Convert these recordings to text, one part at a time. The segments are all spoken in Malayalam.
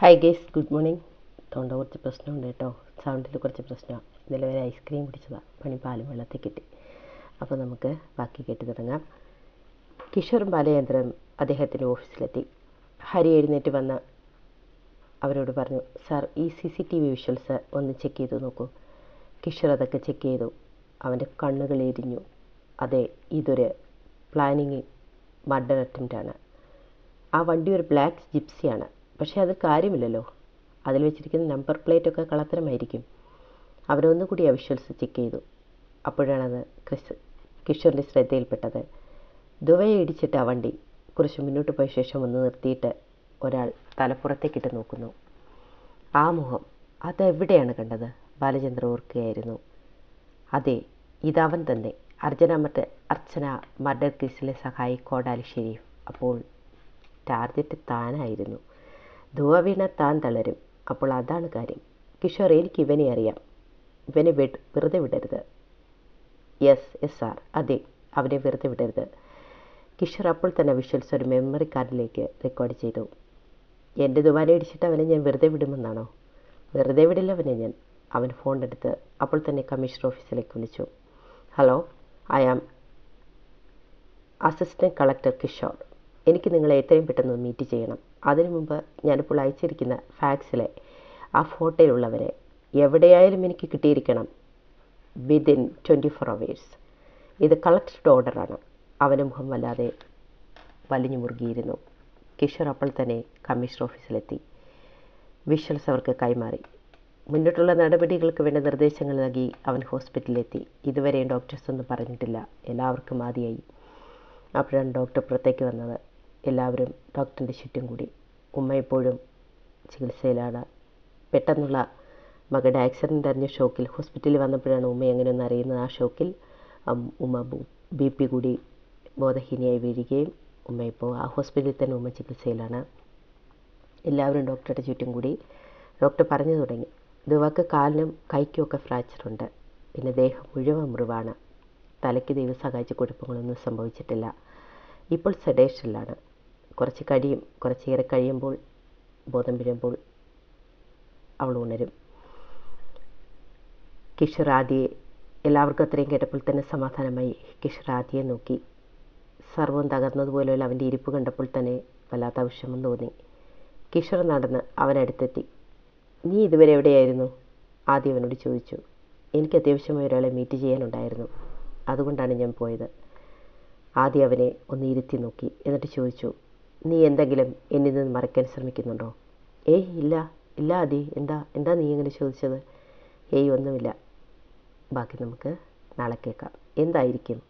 ഹായ് ഗേസ് ഗുഡ് മോർണിംഗ് തൊണ്ട കുറച്ച് പ്രശ്നമുണ്ട് കേട്ടോ. സൗണ്ടിൽ കുറച്ച് പ്രശ്നമാണ് ഇന്നലെ വരെ ഐസ്ക്രീം കുടിച്ചതാണ് പണി പാലും വെള്ളത്തിൽ കിട്ടി. അപ്പോൾ നമുക്ക് ബാക്കി കേട്ട് തുടങ്ങാം. കിഷോർ ബാലചന്ദ്രൻ അദ്ദേഹത്തിന്റെ ഓഫീസിലെത്തി. ഹരി എഴുന്നേറ്റ് വന്ന് അവരോട് പറഞ്ഞു സാർ ഈ C C T V visuals ഒന്ന് ചെക്ക് ചെയ്ത് നോക്കൂ. കിഷോർ അതൊക്കെ ചെക്ക് ചെയ്തു. അവന്റെ കണ്ണുകൾ എരിഞ്ഞു. അതെ ഇതൊരു പ്ലാനിങ് മർഡർ അറ്റംപ്റ്റാണ് ആ വണ്ടി ഒരു ബ്ലാക്ക് ജിപ്സിയാണ് പക്ഷേ അത് കാര്യമില്ലല്ലോ. അതിൽ വെച്ചിരിക്കുന്ന നമ്പർ പ്ലേറ്റ് ഒക്കെ കളത്തരമായിരിക്കും അവരൊന്നുകൂടി ആ വിഷ്വൽസ് ചെക്ക് ചെയ്തു. അപ്പോഴാണത് ക്രിസ് കിഷോറിന്റെ ശ്രദ്ധയിൽപ്പെട്ടത്. ദുവയെ ഇടിച്ചിട്ട് ആ വണ്ടി കുറച്ച് മുന്നോട്ട് പോയ ശേഷം ഒന്ന് നിർത്തിയിട്ട് ഒരാൾ തലപ്പുറത്തേക്കിട്ട് നോക്കുന്നു. ആ മുഖം അതെവിടെയാണ് കണ്ടത്? ബാലചന്ദ്ര ഓർക്കുകയായിരുന്നു. അതെ ഇതവൻ തന്നെ. അർജന മറ്റ അർച്ചന മർഡർ കേസിലെ സഹായി കോടാലി ഷെരീഫ്. അപ്പോൾ ടാർഗറ്റ് താനായിരുന്നു. ധുവ വീണ താൻ തളരും. അപ്പോൾ അതാണ് കാര്യം. കിഷോർ എനിക്ക് ഇവനെ അറിയാം. ഇവനെ വിട് വെറുതെ വിടരുത്. Yes yes sir. അതെ അവനെ വെറുതെ വിടരുത്. കിഷോർ അപ്പോൾ തന്നെ വിഷ്വൽസ് ഒരു മെമ്മറി കാർഡിലേക്ക് റെക്കോർഡ് ചെയ്തു. എന്റെ ദുബാനെ ഇടിച്ചിട്ട് അവനെ ഞാൻ വെറുതെ വിടുമെന്നാണോ? വെറുതെ വിടില്ല അവനെ ഞാൻ. അവൻ ഫോൺ എടുത്ത് അപ്പോൾ തന്നെ കമ്മീഷണർ ഓഫീസിലേക്ക് വിളിച്ചു. Hello I am assistant collector Kishore. എനിക്ക് നിങ്ങളെ എത്രയും പെട്ടെന്ന് മീറ്റ് ചെയ്യണം. അതിനു മുമ്പ് ഞാനിപ്പോൾ അയച്ചിരിക്കുന്ന ഫാക്സിലെ ആ ഫോട്ടോയിലുള്ളവരെ എവിടെയായാലും എനിക്ക് കിട്ടിയിരിക്കണം. വിതിൻ ട്വന്റി ഫോർ അവേഴ്സ് ഇത് കളക്ടഡ് ഓർഡറാണ് അവന്റെ മുഖം വല്ലാതെ വലിഞ്ഞു മുറുകിയിരുന്നു. കിഷോർ അപ്പോൾ തന്നെ കമ്മീഷണർ ഓഫീസിലെത്തി വിഷ്വൽസ് അവർക്ക് കൈമാറി. മുന്നോട്ടുള്ള നടപടികൾക്ക് വേണ്ട നിർദ്ദേശങ്ങൾ നൽകി അവൻ ഹോസ്പിറ്റലിലെത്തി ഇതുവരെയും ഡോക്ടേഴ്സ് ഒന്നും പറഞ്ഞിട്ടില്ല. എല്ലാവർക്കും ആദ്യമായി അപ്പോഴാണ് ഡോക്ടർ പുറത്തേക്ക് വന്നത്. എല്ലാവരും ഡോക്ടറിന്റെ ചുറ്റും കൂടി. ഉമ്മ എപ്പോഴും ചികിത്സയിലാണ്. പെട്ടെന്നുള്ള മകളുടെ ആക്സിഡന്റ് അറിഞ്ഞ ഷോക്കിൽ ഹോസ്പിറ്റലിൽ വന്നപ്പോഴാണ് ഉമ്മ എങ്ങനെയൊന്നും അറിയുന്നത്. ആ ഷോക്കിൽ ഉമ്മ ബി പി കൂടി ബോധഹീനയായി വീഴുകയും ഉമ്മ ഇപ്പോൾ ആ ഹോസ്പിറ്റലിൽ തന്നെ ഉമ്മ ചികിത്സയിലാണ്. എല്ലാവരും ഡോക്ടറുടെ ചുറ്റും കൂടി. ഡോക്ടർ പറഞ്ഞു തുടങ്ങി ദുവാക്ക് കാലിനും കൈക്കുമൊക്കെ ഫ്രാക്ചറുണ്ട് പിന്നെ ദേഹം മുഴുവൻ മുറിവാണ്. തലയ്ക്ക് ദൈവം സഹായിച്ച കുഴപ്പങ്ങളൊന്നും സംഭവിച്ചിട്ടില്ല. ഇപ്പോൾ സെഡേഷനിലാണ് കുറച്ച് കഴിയും കുറച്ചേറെ കഴിയുമ്പോൾ ബോധം വരുമ്പോൾ അവൾ ഉണരും. കിഷോർ ആദിയെ എല്ലാവർക്കും അത്രയും കേട്ടപ്പോൾ തന്നെ സമാധാനമായി കിഷോർ ആദിയെ നോക്കി. സർവം തകർന്നതുപോലെയുള്ള അവന്റെ ഇരിപ്പ് കണ്ടപ്പോൾ തന്നെ വല്ലാത്ത വിഷമം തോന്നി. കിഷോർ നടന്ന് അവനടുത്തെത്തി. നീ ഇതുവരെ എവിടെയായിരുന്നു? ആദ്യം അവനോട് ചോദിച്ചു. എനിക്ക് അത്യാവശ്യമായി ഒരാളെ മീറ്റ് ചെയ്യാനുണ്ടായിരുന്നു. അതുകൊണ്ടാണ് ഞാൻ പോയത്. ആദ്യം അവനെ ഒന്ന് ഇരുത്തി നോക്കി. എന്നിട്ട് ചോദിച്ചു നീ എന്തെങ്കിലും എന്നിൽ നിന്ന് മറയ്ക്കാൻ ശ്രമിക്കുന്നുണ്ടോ? ഏയ് ഇല്ല ഇല്ല അതി എന്താ എന്താ നീ എങ്ങനെ ചോദിച്ചത്? ഏയ് ഒന്നുമില്ല. ബാക്കി നമുക്ക് നാളെ കേൾക്കാം. എന്തായിരിക്കും?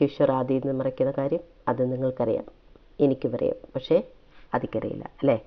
കിഷോർ ആദിയിൽ നിന്ന് മറയ്ക്കുന്ന കാര്യം അത് നിങ്ങൾക്കറിയാം. എനിക്കും അറിയാം. പക്ഷേ അതിക്കറിയില്ല അല്ലേ?